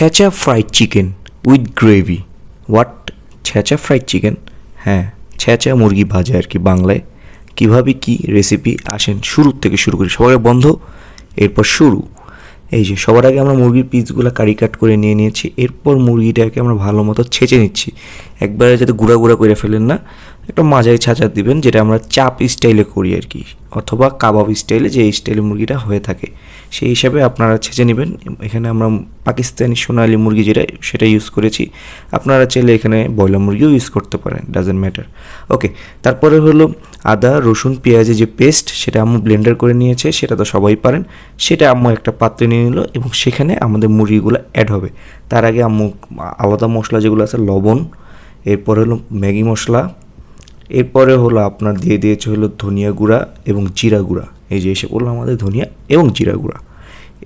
ছেঁচা fried chicken with gravy what ছেঁচা fried chicken হ্যাঁ ছেঁচা মুরগি ভাজা আর কি বাংলায়। কীভাবে কি রেসিপি আসেন? শুরুর থেকে শুরু করি। সবার বন্ধ? এরপর শুরু। এই যে, সবার আগে আমরা মুরগির পিসগুলো কারি কাট করে নিয়ে নিয়েছি। এরপর মুরগিটাকে আমরা ভালো মতো ছেঁচে নিচ্ছি। একবারে যাতে গুঁড়া গুঁড়া করে ফেলেন না। একটা মাঝারি ছাঁচা দিবেন, যেটা আমরা চাপ স্টাইলে করি আর কি অথবা কাবাব স্টাইলে যে স্টাইলে মুরগিটা হয়ে থাকে। সেই হিসাবে আপনারা ছেঁচে নেবেন। এখানে আমরা পাকিস্তানি সোনালি মুরগি যেটা, সেটা ইউজ করেছি। আপনারা চাইলে এখানে ব্রয়লার মুরগিও ইউজ করতে পারেন ডাজেন্ট ম্যাটার ওকে তারপরে হলো আদা, রসুন, পেঁয়াজের যে পেস্ট সেটা আম্মু ব্লেন্ডার করে নিয়েছে, সেটা তো সবাই পারেন। সেটা আম্মু একটা পাত্রে নিয়ে নিল এবং সেখানে আমাদের মুরগিগুলো অ্যাড হবে। তার আগে আম্মু আলাদা মশলা যেগুলো আছে, লবণ, এরপরে হলো ম্যাগি মশলা এরপরে হলো আপনার দিয়ে দিয়েছে হলো ধনিয়া গুঁড়া এবং জিরা গুঁড়া। এই যে এসে পড়ল আমাদের ধনিয়া এবং জিরা গুঁড়া।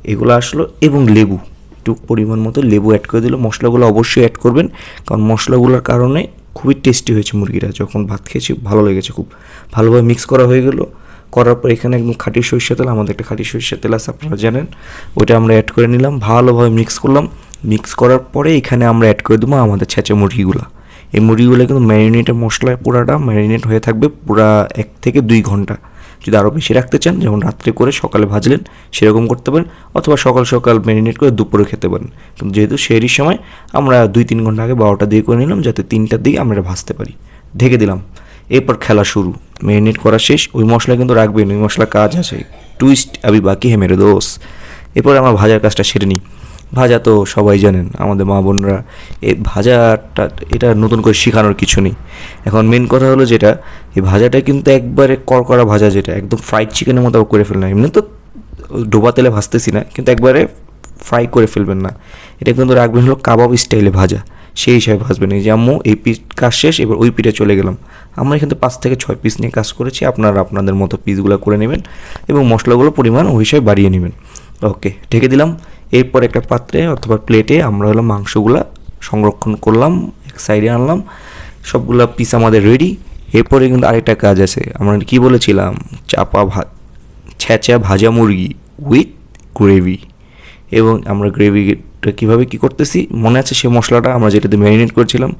এগুলো আসলো এবং লেবু। একটু পরিমাণ মতো লেবু অ্যাড করে দিল। মশলাগুলো অবশ্যই অ্যাড করবেন। কারণ মশলাগুলোর কারণে খুবই টেস্টি হয়েছে মুরগিটা যখন ভাত খেয়েছি, ভালো লেগেছে খুব। ভালোভাবে মিক্স করা হয়ে গেলো। করার পর এখানে একদম খাঁটি সরিষা তেল, আমাদের একটা খাঁটি সরিষা তেল আছে, আপনারা জানেন। ওইটা আমরা অ্যাড করে নিলাম। ভালোভাবে মিক্স করলাম। মিক্স করার পরে এখানে আমরা অ্যাড করে দেবো আমাদের ছেঁচা মুরগিগুলো। এই মুরগিগুলো কিন্তু ম্যারিনেটের মশলায় পুরাটা ম্যারিনেট হয়ে থাকবে পুরা এক থেকে দুই ঘণ্টা। যদি আরও বেশি রাখতে চান, যেমন রাত্রে করে সকালে ভাজলেন, সেরকম করতে পারেন, অথবা সকাল সকাল ম্যারিনেট করে দুপুরে খেতে পারেন। কিন্তু যেহেতু সেরই সময়, আমরা দুই তিন ঘণ্টা আগে বারোটা দিয়ে করে নিলাম, যাতে তিনটার দিকে আমরা ভাজতে পারি। ঢেকে দিলাম। এরপর খেলা শুরু। ম্যারিনেট করা শেষ। ওই মশলা কিন্তু রাখবেন, ওই মশলা কাজ আছে। টুইস্ট আবি বাকি হে মেরে দোষ। এরপর আমরা ভাজার কাজটা সেরে নিই। ভাজা তো সবাই জানেন, আমাদের মা বোনরা এই ভাজাটা, এটা নতুন করে শেখানোর কিছু নেই। এখন মেন কথা হলো যেটা, এই ভাজাটা কিন্তু একবারে করকরা ভাজা যেটা, একদম ফ্রাইড চিকেনের মতো করে ফেললাম এমনি তো ডোবা তেলে ভাজতেছি না, কিন্তু একবারে ফ্রাই করে ফেলবেন না। এটা কিন্তু রাখবেন হলো কাবাব স্টাইলে ভাজা, সেই হিসাবে ভাজবেন। এই যে আম্মু, এই পিস কাজ শেষ, এবার ওই পিঠে চলে গেলাম। আমরা এখানে পাঁচ থেকে ছয় পিস নিয়ে কাজ করেছি, আপনারা আপনাদের মতো পিসগুলো করে নেবেন এবং মশলাগুলো পরিমাণ ওই হিসাবে বাড়িয়ে নেবেন। ওকে ঢেকে দিলাম। এরপর একটা পাত্রে অথবা প্লেটে আমরা হলো মাংসগুলো সংরক্ষণ করলাম, এক সাইডে আনলাম, সবগুলো পিস আমাদের রেডি এরপরে কিন্তু আরেকটা কাজ আছে, আমরা কি বলেছিলাম? চাপা ভাত ছ্যাঁচা ভাজা মুরগি উইথ গ্রেভি এবং আমরা গ্রেভিটা কীভাবে কী করতেছি? মনে আছে সেই মশলাটা আমরা যেটাতে ম্যারিনেট করেছিলাম?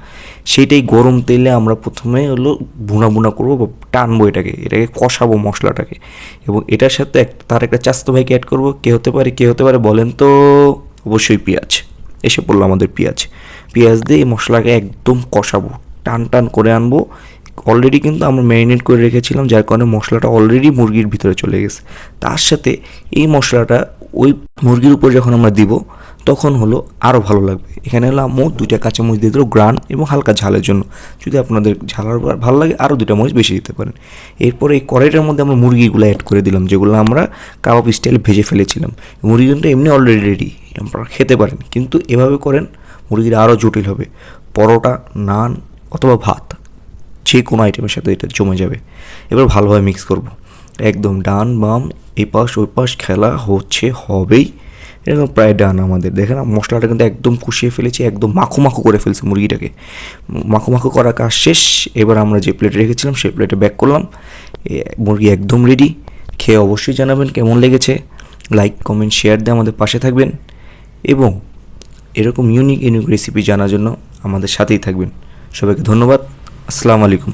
সেইটাই গরম তেলে আমরা প্রথমে হলো ভুনা ভুনা করব বা টানবো এটাকে এটাকে কষাবো মশলাটাকে। এবং এটার সাথে এক, তার একটা চাস্তো ভাইকে অ্যাড করব। কে হতে পারে, কে হতে পারে বলেন তো? অবশ্যই পেঁয়াজ। এসে পড়ল আমাদের পেঁয়াজ। পেঁয়াজ দিয়ে এই মশলাকে একদম কষাবো, টান টান করে আনব। অলরেডি কিন্তু আমরা ম্যারিনেট করে রেখেছিলাম, যার কারণে মশলাটা অলরেডি মুরগির ভিতরে চলে গেছে। তার সাথে এই মশলাটা ওই মুরগির উপর যখন আমরা দিব, তখন হলো আরও ভালো লাগবে। এখানে হলো আম্মু দুইটা কাঁচামরিচ দিয়ে দিল গ্রান এবং হালকা ঝালের জন্য। যদি আপনাদের ঝালার ভালো লাগে আরও দুইটা মরিচ বেশি দিতে পারেন। এরপরে এই কড়াইটার মধ্যে আমরা মুরগিগুলো অ্যাড করে দিলাম, যেগুলো আমরা কাবাব স্টাইলে ভেজে ফেলেছিলাম। মুরগি কিন্তু এমনি অলরেডি রেডি আপনারা খেতে পারেন। কিন্তু এভাবে করেন মুরগিটা আরও জটিল হবে। পরোটা, নান অথবা ভাত যে কোনো আইটেমের সাথে এটা জমে যাবে। এবার ভালোভাবে মিক্স করব। একদম ডান বাম, এপাশ ওই পাশ খেলা হচ্ছে, হবেই। এরকম প্রায় ডান আমাদের। দেখেন, মশলাটা কিন্তু একদম কষিয়ে ফেলেছি, একদম মাখো মাখো করে ফেলছে মুরগিটাকে। মাখো মাখো করা কাজ শেষ। এবার আমরা যে প্লেটে রেখেছিলাম, সেই প্লেটে ব্যাক করলাম। মুরগি একদম রেডি খেয়ে অবশ্যই জানাবেন কেমন লেগেছে। লাইক কমেন্ট শেয়ার দিয়ে আমাদের পাশে থাকবেন। এবং এরকম ইউনিক ইউনিক রেসিপি জানার জন্য আমাদের সাথেই থাকবেন। সবাইকে ধন্যবাদ। আসসালামু আলাইকুম।